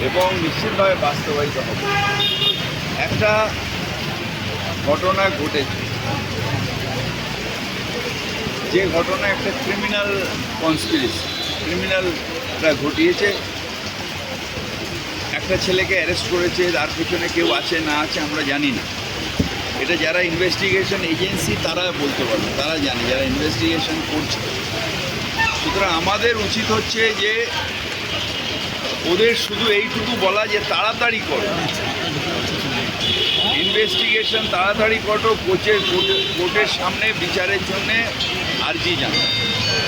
এবং নিশ্চিতভাবে বাস্তবায়িত হবে। একটা ঘটনা ঘটেছে। যে ঘটনা একটা ক্রিমিনাল কনস্পিরেসি ক্রিমিনালরা ঘটিয়েছে। একটা ছেলেকে অ্যারেস্ট করেছে, তার পিছনে কেউ আছে, না আছে, আমরা জানি না। এটা যারা ইনভেস্টিগেশন এজেন্সি তারা বলতে পারবে, তারা জানে, যারা ইনভেস্টিগেশন করছে। সুতরাং আমাদের উচিত হচ্ছে যে ওদের শুধু এইটুকু বলা যে তাড়াতাড়ি করো। ইনভেস্টিগেশন তাড়াতাড়ি করো কোচের কোর্টে- কোর্টের সামনে বিচারের জন্য আর্জি জানাও।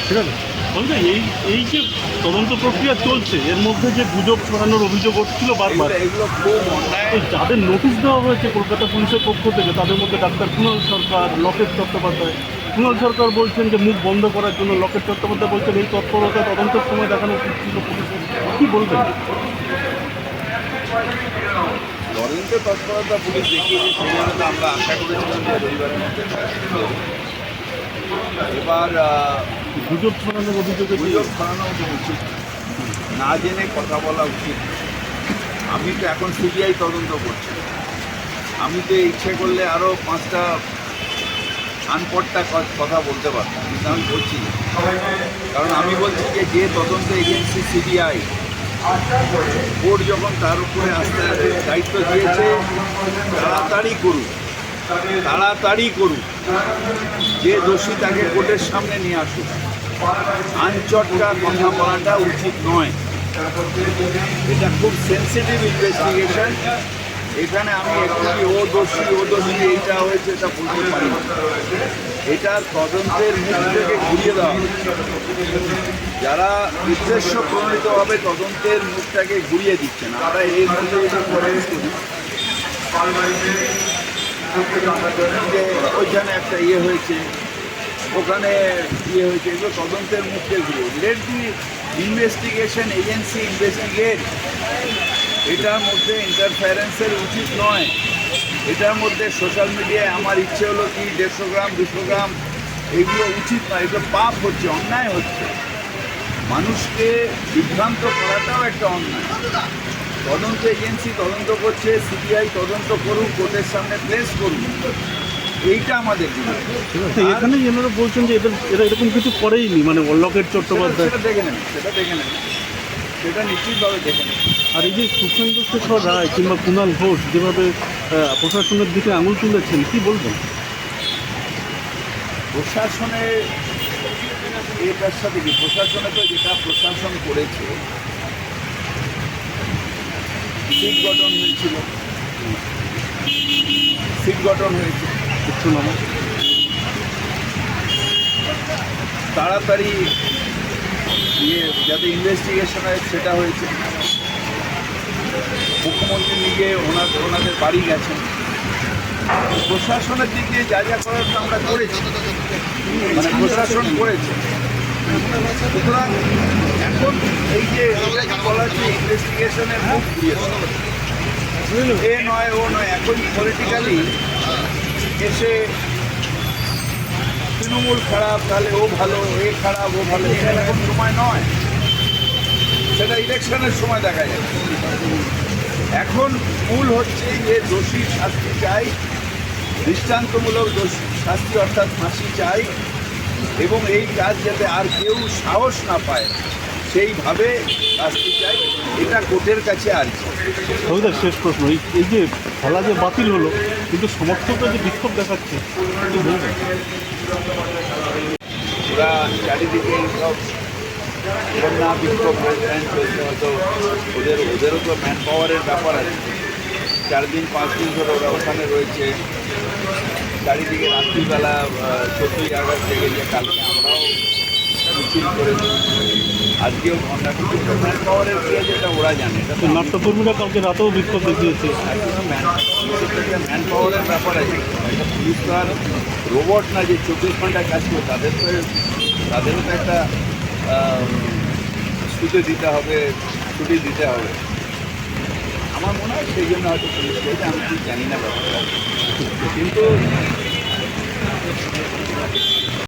ঠিক আছে? বলতে এই এই যে তদন্ত প্রক্রিয়া চলছে এর মধ্যে যে গুজব ছড়ানোর অভিযোগ উঠছিল বারবার যাদের নোটিশ দেওয়া হয়েছে কলকাতা পুলিশের পক্ষ থেকে তাদের মধ্যে ডাক্তার কুণাল সরকার লকেট চট্টোপাধ্যায় কুণাল সরকার বলছেন যে মুখ বন্ধ করার জন্য লকেট চট্টোপাধ্যায় বলছেন এই তৎপরতা তদন্তের সময় দেখানো পুলিশের বলবেন? তদন্ত তৎপরতা পুলিশ দেখিয়েছে সেই জন্য আমরা আশা করেছিলাম যে রবিবারের মধ্যে এবার আহ, গুজব ছড়ানোর অভিযোগে গুজব ছড়ানো উচিত। না জেনে কথা বলা উচিত। আমি তো এখন সিবিআই তদন্ত করছি। আমি তো ইচ্ছে করলে আরও পাঁচটা আনপটটা কথা বলতে পারতাম, কিন্তু আমি বলছি কারণ আমি বলছি যে যে তদন্ত এজেন্সি সিবিআই বোর্ড যখন তার উপরে আসতে দায়িত্ব দিয়েছে, তাড়াতাড়ি করুক তাড়াতাড়ি করুক, যে দোষী তাকে কোর্টের সামনে নিয়ে আসুক। আনচটটা কথা বলাটা উচিত নয়। এটা খুব সেন্সিটিভ ইনভেস্টিগেশন এখানে আমি একটু ও দোষী ও দোষী এইটা হয়েছে, এটা বলতে পারি এটা তদন্তের মুখ থেকে ঘুরিয়ে দেওয়া যারা উদ্দেশ্য প্রণীতভাবে তদন্তের মুখটাকে ঘুরিয়ে দিচ্ছেন। আমরা এই মধ্যে যদি করে করি। যে ওইখানে একটা ইয়ে হয়েছে, ওখানে ইয়ে হয়েছে, এগুলো তদন্তের মুখে ঘুরিয়ে let the investigation agency investigate এটার মধ্যে ইন্টারফারেন্সের উচিত নয়। এটার মধ্যে সোশ্যাল মিডিয়ায় আমার ইচ্ছে হলো কি দেড়শো গ্রাম দুশো গ্রাম এগুলো উচিত নয়। এগুলো পাপ হচ্ছে অন্যায় হচ্ছে। মানুষকে বিভ্রান্ত করাটাও একটা অন্যায়। তদন্ত এজেন্সি তদন্ত করছে সিবিআই তদন্ত করুক কোর্টের সামনে প্লেস করুক। এইটা আমাদের এখানে এনারা বলছেন যে এদের এরা এরকম কিছু করেইনি মানে লকেট চট্টোপাধ্যায় সেটা দেখে নেবেন সেটা দেখে নেবেন। সেটা নিশ্চিতভাবে দেখে আর এই যে সুখেন্দ্র শেখর রায় কিংবা কুণাল ঘোষ যেভাবে প্রশাসনের দিকে আঙুল তুলেছেন কি বলবেন? প্রশাসনের এটার সাথে কি? প্রশাসনে তো যেটা প্রশাসন করেছে সিট গঠন হয়েছিল। সিট গঠন হয়েছে। কিছু নাম। তাড়াতাড়ি ইয়ে যাতে ইনভেস্টিগেশন হয়, সেটা হয়েছে। মুখ্যমন্ত্রী নিজে ওনার, ওনাদের বাড়ি গেছেন। প্রশাসনের দিক যা যা করার আমরা করেছি। মানে প্রশাসন করেছে। সুতরাং এখন এই যে বলা হচ্ছে ইনভেস্টিগেশনের মুখ দেওয়া। এ নয় ও নয়, এখন পলিটিক্যালি এসে তৃণমূল খারাপ, তাহলে ও ভালো, এ খারাপ, ও ভালো। এখন সময় নয়। সেটা ইলেকশনের সময় দেখা যায় এখন মূল হচ্ছে যে দোষী শাস্তি চাই, দৃষ্টান্তমূলক দোষী শাস্তি অর্থাৎ ফাঁসি চাই, এবং এই কাজ যাতে আর কেউ সাহস না পায়, সেইভাবে শাস্তি চাই। এটা কোর্টের কাছে আর শেষ প্রশ্ন। এই যে খেলা যে বাতিল হলো, কিন্তু সমর্থকরা যে বিক্ষোভ দেখাচ্ছে ওরা চারিদিকে সব বন্যা ওদের ওদেরও তো ম্যান পাওয়ারের ব্যাপার আছে। চার দিন পাঁচ দিন ধরে ওরা ওখানে রয়েছে। চারিদিকে রাত্রিবেলা চোদ্দই আগস্ট থেকে যে কালকে আমরাও মিছিল করেছি। আজকেও ঘণ্টা ম্যান পাওয়ারের কী আছে এটা ওরা জানে এটা নাট্যকর্মীরা কালকে রাতেও বিক্ষোভ দেখিয়েছে। ম্যান পাওয়ারের ব্যাপার আছে। একটা পুলিশ তো আর রোবট না যে চব্বিশ ঘণ্টা কাজ করে তাদের তো তাদেরও তো একটা ছুটি দিতে হবে ছুটি দিতে হবে। আমার মনে হয় সেই জন্য হয়তো পুলিশ করেছে আমি ঠিক জানি না ব্যাপারটা। কিন্তু